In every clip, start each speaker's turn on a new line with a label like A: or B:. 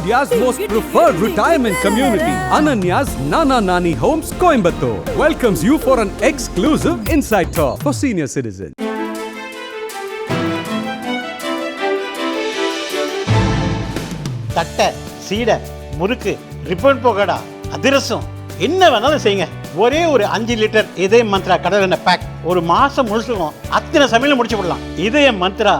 A: India's most preferred retirement community, Ananya's Nana Nani Homes, Coimbatore, welcomes you for an exclusive inside tour for senior citizens.
B: தட்டை சீடை முறுக்கு ribbon போகடா அதிரசம் என்ன வேணாலும் செய்யுங்க ஒரே ஒரு அஞ்சு லிட்டர் இதய மந்த்ரா கடல் எண்ணெய் பேக் ஒரு மாசம் முழுசுக்கும் அத்தனை சமையல முடிச்சு விடலாம் இதய மந்த்ரா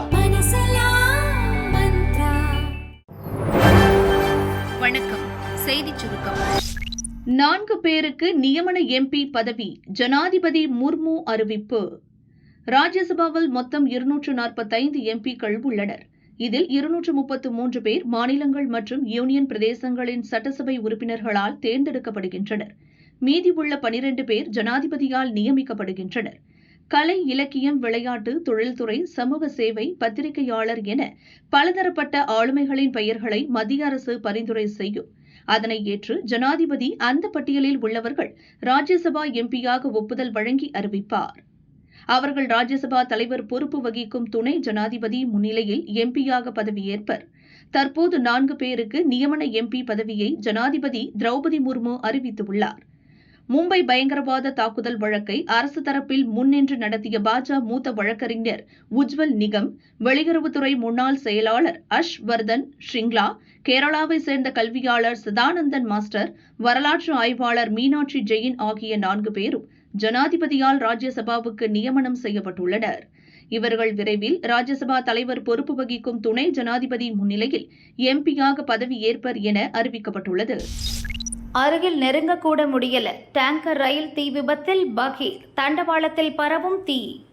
C: நான்கு பேருக்கு நியமன எம்பி பதவி ஜனாதிபதி முர்மு அறிவிப்பு. ராஜ்யசபாவில் மொத்தம் இருநூற்று நாற்பத்தைந்து எம்பிக்கள் உள்ளனர். இதில் இருநூற்று முப்பத்து மூன்று பேர் மாநிலங்கள் மற்றும் யூனியன் பிரதேசங்களின் சட்டசபை உறுப்பினர்களால் தேர்ந்தெடுக்கப்படுகின்றனர். மீதி உள்ள பனிரெண்டு பேர் ஜனாதிபதியால் நியமிக்கப்படுகின்றனர். கலை இலக்கியம் விளையாட்டு தொழில்துறை சமூக சேவை பத்திரிகையாளர் என பலதரப்பட்ட ஆளுமைகளின் பெயர்களை மத்திய அரசு பரிந்துரை செய்யும். அதனை ஏற்று ஜனாதிபதி அந்த பட்டியலில் உள்ளவர்கள் ராஜ்யசபா எம்பியாக ஒப்புதல் வழங்கி அறிவிப்பார். அவர்கள் ராஜ்யசபா தலைவர் பொறுப்பு வகிக்கும் துணை ஜனாதிபதி முன்னிலையில் எம்பியாக பதவியேற்பர். தற்போது நான்கு பேருக்கு நியமன எம்பி பதவியை ஜனாதிபதி திரௌபதி முர்மு அறிவித்துள்ளார். மும்பை பயங்கரவாத தாக்குதல் வழக்கை அரசு தரப்பில் முன்னின்று நடத்திய பாஜ மூத்த வழக்கறிஞர் உஜ்வல் நிகம் வெளியுறவுத்துறை முன்னாள் செயலாளர் அஷ் வர்தன் ஷிங்லா கேரளாவை சேர்ந்த கல்வியாளர் சதானந்தன் மாஸ்டர் வரலாற்று ஆய்வாளர் மீனாட்சி ஜெயின் ஆகிய நான்கு பேரும் ஜனாதிபதியால் ராஜ்யசபாவுக்கு நியமனம் செய்யப்பட்டுள்ளனர். இவர்கள் விரைவில் ராஜ்யசபா தலைவர் பொறுப்பு வகிக்கும் துணை ஜனாதிபதி முன்னிலையில் எம்பியாக பதவியேற்பர் என அறிவிக்கப்பட்டுள்ளது.
D: அருகில் நெருங்கக்கூட முடியல. டேங்கர் ரயில் தீ விபத்தில் பகீர். தண்டவாளத்தில் பரவும் தீ.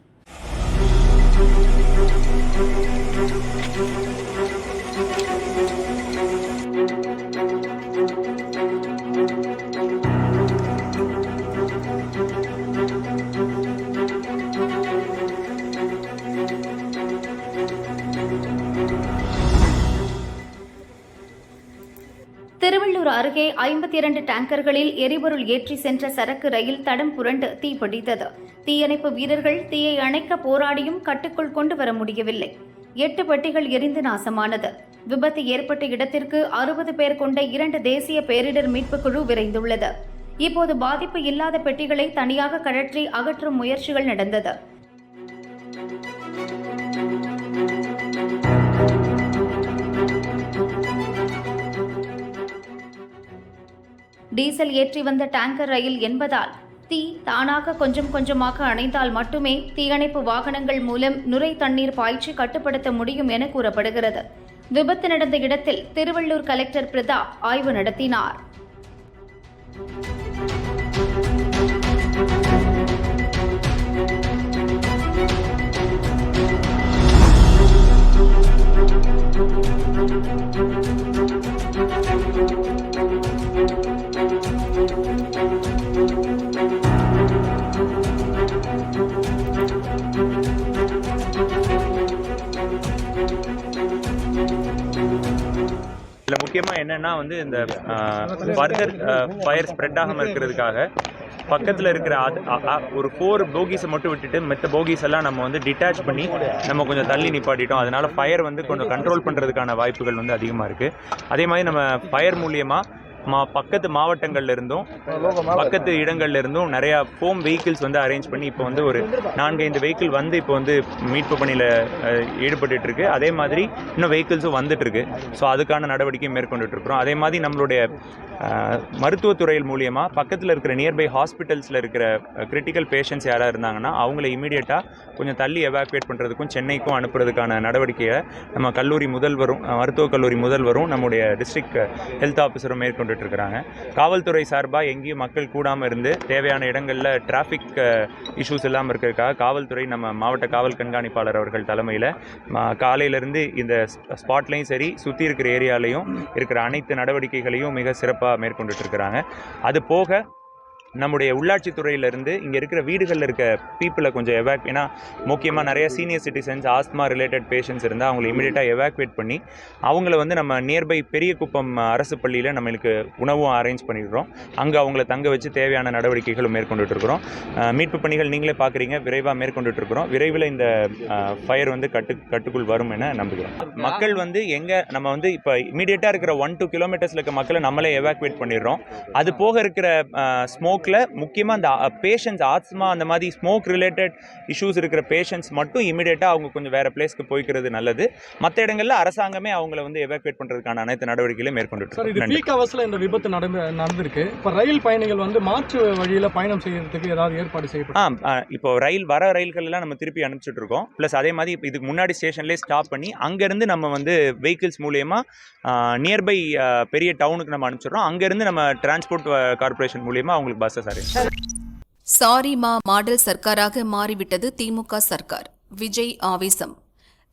D: திருவள்ளூர் அருகே ஐம்பத்தி இரண்டு டேங்கர்களில் எரிபொருள் ஏற்றி சென்ற சரக்கு ரயில் தடம் புரண்டு தீப்பிடித்தது. தீயணைப்பு வீரர்கள் தீயை அணைக்க போராடியும் கட்டுக்குள் கொண்டு வர முடியவில்லை. எட்டு பெட்டிகள் எரிந்து நாசமானது. விபத்து ஏற்பட்ட இடத்திற்கு அறுபது பேர் கொண்ட இரண்டு தேசிய பேரிடர் மீட்புக் குழு விரைந்துள்ளது. இப்போது பாதிப்பு இல்லாத பெட்டிகளை தனியாக கழற்றி அகற்றும் முயற்சிகள் நடந்தது. டீசல் ஏற்றி வந்த டேங்கர் ரயில் என்பதால் தீ தானாக கொஞ்சம் கொஞ்சமாக அணைந்தால் மட்டுமே தீயணைப்பு வாகனங்கள் மூலம் நுரை தண்ணீர் பாய்ச்சி கட்டுப்படுத்த முடியும் என கூறப்படுகிறது. விபத்து நடந்த இடத்தில் திருவள்ளூர் கலெக்டர் பிரதா ஆய்வு நடத்தினார்.
E: என்னன்னா வந்து இந்த ஃபர்தர் ஃபயர் ஸ்ப்ரெட் ஆகாமல் இருக்கிறதுக்காக பக்கத்தில் இருக்கிற ஒரு ஃபோர் போகிஸை மட்டும் விட்டுட்டு மற்ற போகிஸ் எல்லாம் நம்ம வந்து டிட்டாச் பண்ணி நம்ம கொஞ்சம் தள்ளி நிப்பாட்டிட்டோம். அதனால ஃபயர் வந்து கொஞ்சம் கண்ட்ரோல் பண்ணுறதுக்கான வாய்ப்புகள் வந்து அதிகமாக இருக்குது அதே மாதிரி நம்ம ஃபயர் மூலியமாக மா பக்கத்து மாவட்டங்கள்ல இருந்தும் பக்கத்து இடங்கள்ல இருந்தும் நிறைய ஃபோம் வெஹிக்கிள்ஸ் வந்து அரேஞ்ச் பண்ணி இப்போ வந்து ஒரு நான்கைந்து வெஹிக்கிள் வந்து இப்போ வந்து மீட்பு பணியில் ஈடுபட்டு இருக்கு அதே மாதிரி இன்னும் வெஹிக்கிள்ஸும் வந்துட்டு இருக்கு ஸோ அதுக்கான நடவடிக்கை மேற்கொண்டுட்டு இருக்கிறோம் அதே மாதிரி நம்மளுடைய மருத்துவத்துறையில் மூலியமா பக்கத்தில் இருக்கிற நியர்பை ஹாஸ்பிட்டல்ஸில் இருக்கிற கிரிட்டிக்கல் பேஷண்ட்ஸ் யாராக இருந்தாங்கன்னா அவங்கள இமீடியட்டாக கொஞ்சம் தள்ளி எவாக்குவேட் பண்ணுறதுக்கும் சென்னைக்கும் அனுப்புறதுக்கான நடவடிக்கையை நம்ம கல்லூரி முதல்வரும் மருத்துவக் கல்லூரி முதல்வரும் நம்முடைய டிஸ்ட்ரிக்ட் ஹெல்த் ஆஃபீஸரும் மேற்கொண்டுட்டு இருக்கிறாங்க காவல்துறை சார்பாக எங்கேயும் மக்கள் கூடாமல் இருந்து தேவையான இடங்களில் டிராஃபிக் இஷ்யூஸ் இல்லாமல் இருக்கிறதுக்காக காவல்துறை நம்ம மாவட்ட காவல் கண்காணிப்பாளர் அவர்கள் தலைமையில் காலையிலேருந்து இந்த ஸ்பாட்லையும் சரி சுற்றி இருக்கிற ஏரியாலையும் இருக்கிற அனைத்து நடவடிக்கைகளையும் மிக சிறப்பாக மேற்கொண்டுட்டு இருக்கிறாங்க அது போக நம்முடைய உள்ளாட்சி துறையிலேருந்து இங்கே இருக்கிற வீடுகளில் இருக்க பீப்புளை கொஞ்சம் எவாக் ஏன்னா முக்கியமாக நிறைய senior citizens asthma related patients இருந்தால் அவங்களை இமீடியட்டாக எவாக்குவேட் பண்ணி அவங்கள வந்து நம்ம நியர்பை பெரிய குப்பம் அரசு பள்ளியில் நம்மளுக்கு உணவும் அரேஞ்ச் பண்ணிடுறோம். அங்கே அவங்கள தங்க வச்சு தேவையான நடவடிக்கைகளும் மேற்கொண்டுட்டு இருக்கிறோம் மீட்பு பணிகள் நீங்களே பார்க்குறீங்க விரைவாக மேற்கொண்டுட்டு இருக்கிறோம் விரைவில் இந்த ஃபயர் வந்து கட்டு கட்டுக்குள் வரும் என நம்புகிறோம். மக்கள் வந்து எங்கே நம்ம வந்து இப்போ இமீடியட்டாக இருக்கிற ஒன் டூ கிலோமீட்டர்ஸில் இருக்க மக்களை நம்மளே எவாக்குவேட் பண்ணிடுறோம். அது போக இருக்கிற ஸ்மோக் ஸ்மோக்கில் முக்கியமாக அந்த பேஷண்ட்ஸ் ஆத்மா அந்த மாதிரி ஸ்மோக் ரிலேட்டட் இஷ்யூஸ் இருக்கிற பேஷண்ட்ஸ் மட்டும் இமீடியட்டாக அவங்க கொஞ்சம் வேறு பிளேஸ்க்கு போய்க்கிறது நல்லது. மற்ற இடங்களில் அரசாங்கமே அவங்கள வந்து எவாக்குவேட் பண்ணுறதுக்கான அனைத்து நடவடிக்கைகளையும் மேற்கொண்டுட்டு
F: சார் இது பீக் ஹவர்ஸ்ல இந்த விபத்து நடந்து நடந்திருக்கு. இப்போ ரயில் பயணிகள் வந்து மாற்று வழியில பயணம் செய்யறதுக்கு ஏதாவது ஏற்பாடு செய்யப்படும்
E: ஆ இப்போ ரயில் வர ரயில்கள் எல்லாம் நம்ம திருப்பி அனுப்பிச்சிட்டு இருக்கோம். ப்ளஸ் அதே மாதிரி இதுக்கு முன்னாடி ஸ்டேஷன்லேயே ஸ்டாப் பண்ணி அங்கேருந்து நம்ம வந்து வெஹிக்கிள்ஸ் மூலயமா நியர்பை பெரிய டவுனுக்கு நம்ம அனுப்பிச்சிடுறோம். அங்கேருந்து நம்ம டிரான்ஸ்போர்ட் கார்ப்பரேஷன் மூலியமா அவங்களுக்கு அரேஞ்ச்
G: சாரி. மா மாடல் சர்க்காராக மாறிவிட்டது திமுக சர்க்கார். விஜய் ஆவேசம்.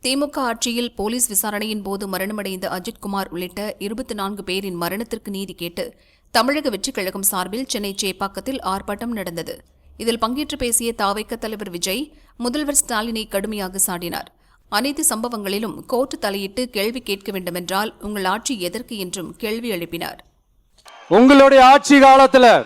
G: திமுக ஆட்சியில் போலீஸ் விசாரணையின் போது மரணமடைந்த அஜித்குமார் உள்ளிட்ட இருபத்தி நான்கு பேரின் மரணத்திற்கு நீதி கேட்டு தமிழக வெற்றிக் கழகம் சார்பில் சென்னை சேப்பாக்கத்தில் ஆர்ப்பாட்டம் நடந்தது. இதில் பங்கேற்று பேசிய தாவைக்க தலைவர் விஜய் முதல்வர் ஸ்டாலினை கடுமையாக சாடினார். அனைத்து சம்பவங்களிலும் கோர்ட் தலையிட்டு கேள்வி கேட்க வேண்டுமென்றால் உங்கள் ஆட்சி எதற்கு என்றும் கேள்வி எழுப்பினார்.
H: உங்களுடைய ஆட்சி காலத்துல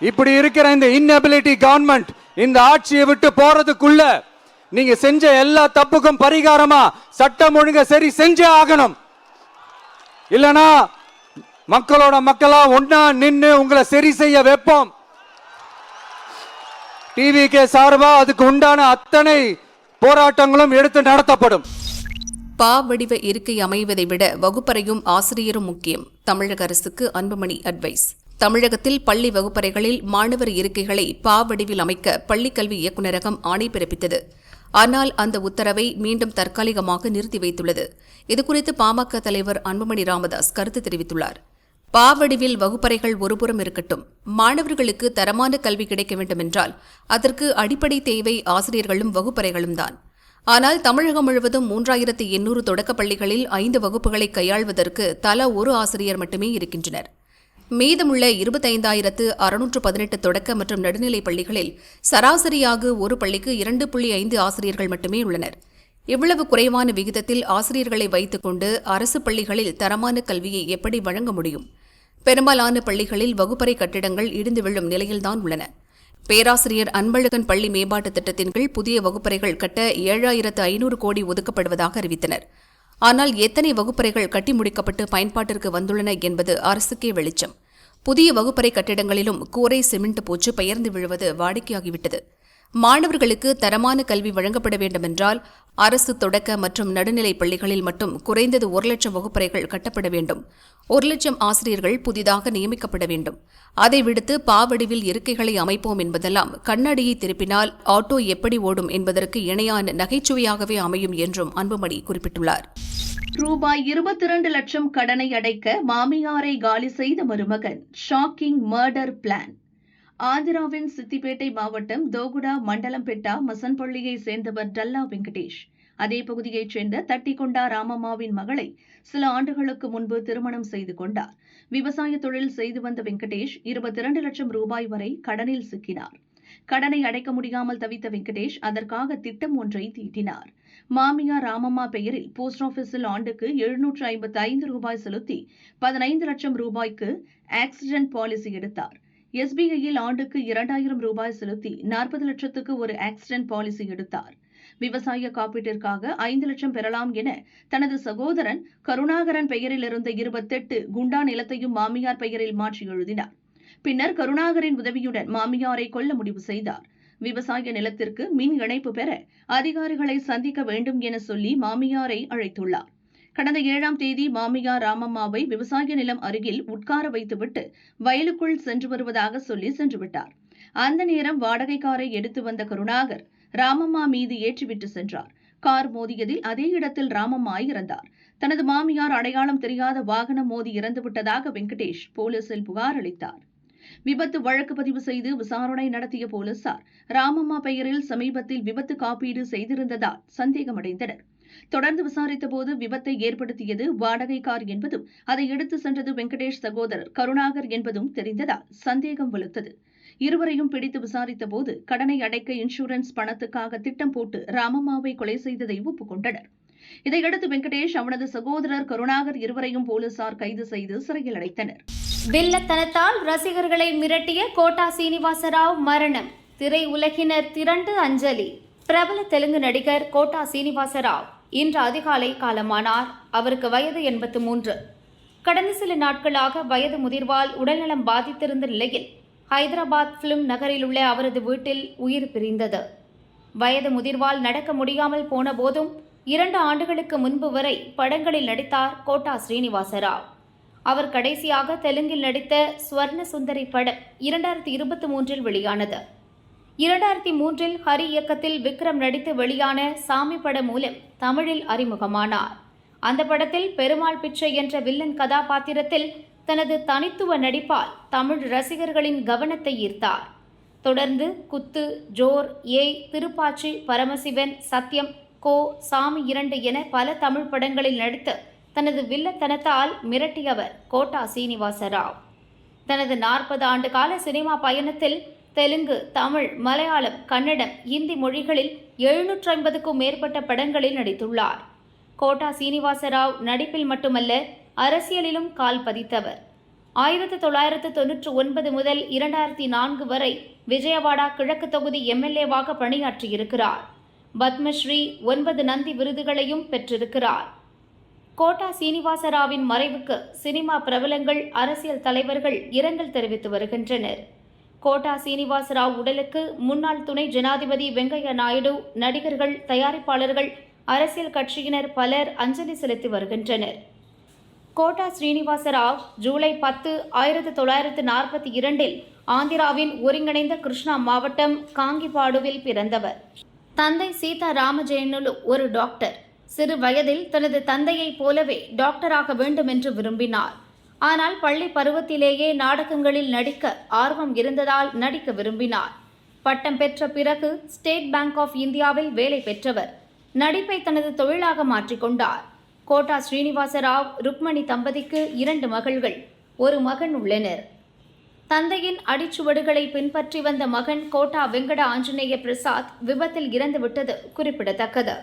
H: இப்படி இருக்கிற இந்த இன்னபிலிட்டி கவர்மெண்ட் இந்த ஆட்சியை விட்டு போறதுக்குள்ள நீங்க செஞ்ச எல்லா தப்புக்கும் பரிகாரமா சட்டம் ஒழுங்க சரி செஞ்சே ஆகணும். இல்லனா மக்களோட மக்களா ஒன்னா நின்று உங்களை சரி செய்ய வைப்போம். டிவி கே சார்பா அதுக்கு உண்டான அத்தனை போராட்டங்களும் எடுத்து நடத்தப்படும்.
G: பா வடிவ இருக்கை அமைவதை விட வகுப்பறையும் ஆசிரியரும் முக்கியம். தமிழக அரசுக்கு அன்புமணி அட்வைஸ் தமிழகத்தில் பள்ளி வகுப்பறைகளில் மாணவர் இருக்கைகளை பா வடிவில் அமைக்க பள்ளிக்கல்வி இயக்குநரகம் ஆணை பிறப்பித்தது. ஆனால் அந்த உத்தரவை மீண்டும் தற்காலிகமாக நிறுத்தி வைத்துள்ளது. இதுகுறித்து பாமக தலைவர் அன்புமணி ராமதாஸ் கருத்து தெரிவித்துள்ளார். பாவடிவில் வகுப்பறைகள் ஒருபுறம் இருக்கட்டும். மாணவர்களுக்கு தரமான கல்வி கிடைக்க வேண்டுமென்றால் அதற்கு அடிப்படை தேவை ஆசிரியர்களும் வகுப்பறைகளும் தான். ஆனால் தமிழகம் முழுவதும் மூன்றாயிரத்து எண்ணூறு தொடக்கப் பள்ளிகளில் ஐந்து வகுப்புகளை கையாள்வதற்கு தலா ஒரு ஆசிரியர் மட்டுமே இருக்கின்றனர். மீதமுள்ள இருபத்தைந்தாயிரத்து அறுநூற்று பதினெட்டு தொடக்க மற்றும் நடுநிலைப் பள்ளிகளில் சராசரியாக ஒரு பள்ளிக்கு இரண்டு புள்ளி ஐந்து ஆசிரியர்கள் மட்டுமே உள்ளனர். இவ்வளவு குறைவான விகிதத்தில் ஆசிரியர்களை வைத்துக் கொண்டு அரசு பள்ளிகளில் தரமான கல்வியை எப்படி வழங்க முடியும்? பெரும்பாலான பள்ளிகளில் வகுப்பறை கட்டிடங்கள் இடிந்து விழும் நிலையில்தான் உள்ளன. பேராசிரியர் அன்பழகன் பள்ளி மேம்பாட்டுத் திட்டத்தின் கீழ் புதிய வகுப்பறைகள் கட்ட ஏழாயிரத்து ஐநூறு கோடி ஒதுக்கப்படுவதாக அறிவித்தனர். ஆனால் எத்தனை வகுப்பறைகள் கட்டி முடிக்கப்பட்டு பயன்பாட்டிற்கு வந்துள்ளன என்பது அரசுக்கே வெளிச்சம். புதிய வகுப்பறை கட்டிடங்களிலும் கூரை சிமெண்ட் பூச்சு பெயர்ந்து விழுவது வாடிக்கையாகிவிட்டது. மாணவர்களுக்கு தரமான கல்வி வழங்கப்பட வேண்டுமென்றால் அரசு தொடக்க மற்றும் நடுநிலைப் பள்ளிகளில் மட்டும் குறைந்தது ஒரு லட்சம் வகுப்பறைகள் கட்டப்பட வேண்டும். ஒரு லட்சம் ஆசிரியர்கள் புதிதாக நியமிக்கப்பட வேண்டும். அதை விடுத்து பாவடிவில் இருக்கைகளை அமைப்போம் என்பதெல்லாம் கண்ணாடியை திருப்பினால் ஆட்டோ எப்படி ஓடும் என்பதற்கு இணையான நகைச்சுவையாகவே அமையும் என்றும் அன்புமணி குறிப்பிட்டுள்ளார்.
C: ரூபாய் இருபத்தி இரண்டு லட்சம் கடனை அடைக்க மாமியாரை காலி செய்த மருமகன். ஷாக்கிங் மர்டர் பிளான் ஆந்திராவின் சித்திப்பேட்டை மாவட்டம் தோகுடா மண்டலம்பெட்டா மசன்பள்ளியை சேர்ந்தவர் டல்லா வெங்கடேஷ். அதே பகுதியைச் சேர்ந்த தட்டிக்கொண்டா ராமம்மாவின் மகளை சில ஆண்டுகளுக்கு முன்பு திருமணம் செய்து கொண்டார். விவசாய தொழில் செய்து வந்த வெங்கடேஷ் இருபத்தி இரண்டு லட்சம் ரூபாய் வரை கடனில் சிக்கினார். கடனை அடைக்க முடியாமல் தவித்த வெங்கடேஷ் அதற்காக திட்டம் ஒன்றை தீட்டினார். மாமியார் ராமம்மா பெயரில் போஸ்ட் ஆபீஸில் ஆண்டுக்கு எழுநூற்று ஐம்பத்தி ஐந்து ரூபாய் செலுத்தி பதினைந்து லட்சம் ரூபாய்க்கு ஆக்சிடென்ட் பாலிசி எடுத்தார். எஸ்பிஐயில் ஆண்டுக்கு இரண்டாயிரம் ரூபாய் செலுத்தி நாற்பது லட்சத்துக்கு ஒரு ஆக்சிடென்ட் பாலிசி எடுத்தார். விவசாய காப்பீட்டிற்காக ஐந்து லட்சம் பெறலாம் என தனது சகோதரன் கருணாகரன் பெயரில் இருந்த இருபத்தெட்டு குண்டா நிலத்தையும் மாமியார் பெயரில் மாற்றி எழுதினார். பின்னர் கருணாகரின் உதவியுடன் மாமியாரை கொல்ல முடிவு செய்தார். விவசாய நிலத்திற்கு மின் இணைப்பு பெற அதிகாரிகளை சந்திக்க வேண்டும் என சொல்லி மாமியாரை அழைத்துள்ளார். கடந்த ஏழாம் தேதி மாமியார் ராமம்மாவை விவசாய நிலம் அருகில் உட்கார வைத்துவிட்டு வயலுக்குள் சென்று வருவதாக சொல்லி சென்றுவிட்டார் அந்த நேரம் வாடகை காரை எடுத்து வந்த கருணாகர் ராமம்மா மீது ஏற்றிவிட்டு சென்றார். கார் மோதியதில் அதே இடத்தில் ராமம்மா இறந்தார். தனது மாமியார் அடையாளம் தெரியாத வாகனம் மோதி இறந்துவிட்டதாக வெங்கடேஷ் போலீசில் புகார் அளித்தார். விபத்து வழக்கு பதிவு செய்து விசாரணை நடத்திய போலீசார் ராமம்மா பெயரில் சமீபத்தில் விபத்து காப்பீடு செய்திருந்ததால் சந்தேகமடைந்தனர். தொடர்ந்து விசாரித்தபோது விபத்தை ஏற்படுத்தியது வாடகை கார் என்பதும் அதை எடுத்து சென்றது வெங்கடேஷ் சகோதரர் கருணாகர் என்பதும் தெரிந்ததால் சந்தேகம் வலுத்தது இருவரையும் பிடித்து விசாரித்தபோது கடனை அடைக்க இன்சூரன்ஸ் பணத்துக்காக திட்டம் போட்டு ராமம்மாவை கொலை செய்ததை ஒப்புக்கொண்டனர். இதையடுத்து வெங்கடேஷ் அவனது சகோதரர் கருணாகர் இருவரையும் போலீசார் கைது செய்து சிறையில் அடைத்தனர்.
D: வில்லத்தனத்தால் ரசிகர்களை மிரட்டிய கோட்டா சீனிவாசராவ் மரணம். திரை உலகினர் திரண்டு அஞ்சலி. பிரபல தெலுங்கு நடிகர் கோட்டா சீனிவாசராவ். இன்று அதிகாலை காலமானார். அவருக்கு வயது எண்பத்து மூன்று. கடந்த சில நாட்களாக வயது முதிர்வால் உடல்நலம் பாதித்திருந்த நிலையில் ஹைதராபாத் பிலிம் நகரில் உள்ள அவரது வீட்டில் உயிர் பிரிந்தது. வயது முதிர்வால் நடக்க முடியாமல் போன போதும் இரண்டு ஆண்டுகளுக்கு முன்பு வரை படங்களில் நடித்தார் கோட்டா ஸ்ரீனிவாசராவ். அவர் கடைசியாக தெலுங்கில் நடித்த ஸ்வர்ண சுந்தரி படம் இரண்டாயிரத்தி இருபத்தி மூன்றில் வெளியானது. இரண்டாயிரத்தி மூன்றில் ஹரி இயக்கத்தில் விக்ரம் நடித்து வெளியான சாமி படம் மூலம் தமிழில் அறிமுகமானார். அந்த படத்தில் பெருமாள் பிச்சை என்ற வில்லன் கதாபாத்திரத்தில் தனது தனித்துவ நடிப்பால் தமிழ் ரசிகர்களின் கவனத்தை ஈர்த்தார். தொடர்ந்து குத்து ஜோர் ஏய் திருப்பாச்சி பரமசிவன் சத்யம் கோ சாமி இரண்டு என பல தமிழ் படங்களில் நடித்து தனது வில்லத்தனத்தால் மிரட்டியவர் கோட்டா சீனிவாச ராவ் தனது நாற்பது ஆண்டு கால சினிமா பயணத்தில் தெலுங்கு தமிழ் மலையாளம் கன்னடம் இந்தி மொழிகளில் எழுநூற்று ஐம்பதுக்கும் மேற்பட்ட படங்களில் நடித்துள்ளார். கோட்டா சீனிவாசராவ் நடிப்பில் மட்டுமல்ல அரசியலிலும் கால் பதித்தவர். ஆயிரத்து தொள்ளாயிரத்து தொன்னூற்று ஒன்பது முதல் இரண்டாயிரத்தி நான்கு வரை விஜயவாடா கிழக்கு தொகுதி எம்எல்ஏவாக பணியாற்றியிருக்கிறார். பத்மஸ்ரீ ஒன்பது நந்தி விருதுகளையும் பெற்றிருக்கிறார். கோட்டா சீனிவாசராவின் மறைவுக்கு சினிமா பிரபலங்கள் அரசியல் தலைவர்கள் இரங்கல் தெரிவித்து வருகின்றனர். கோட்டா சீனிவாசராவ் உடலுக்கு முன்னாள் துணை ஜனாதிபதி வெங்கையா நாயுடு நடிகர்கள் தயாரிப்பாளர்கள் அரசியல் கட்சியினர் பலர் அஞ்சலி செலுத்தி வருகின்றனர். கோட்டா ஸ்ரீனிவாசராவ் ஜூலை பத்து ஆயிரத்தி தொள்ளாயிரத்து நாற்பத்தி இரண்டில் ஆந்திராவின் ஒருங்கிணைந்த கிருஷ்ணா மாவட்டம் காங்கிபாடுவில் பிறந்தவர். தந்தை சீதா ராமஜெயனுலு ஒரு டாக்டர். சிறு வயதில் தனது தந்தையைப் போலவே டாக்டராக வேண்டும் என்று விரும்பினார். ஆனால் பள்ளி பருவத்திலேயே நாடகங்களில் நடிக்க ஆர்வம் இருந்ததால் நடிக்க விரும்பினார். பட்டம் பெற்ற பிறகு ஸ்டேட் பேங்க் ஆஃப் இந்தியாவில் வேலை பெற்றவர். நடிப்பை தனது தொழிலாக மாற்றிக்கொண்டார் கோட்டா ஸ்ரீனிவாச ராவ் ருக்மணி தம்பதிக்கு இரண்டு மகள்கள் ஒரு மகன் உள்ளனர். தந்தையின் அடிச்சுவடுகளை பின்பற்றி வந்த மகன் கோட்டா வெங்கட ஆஞ்சநேய பிரசாத் விபத்தில் இறந்துவிட்டது குறிப்பிடத்தக்கது.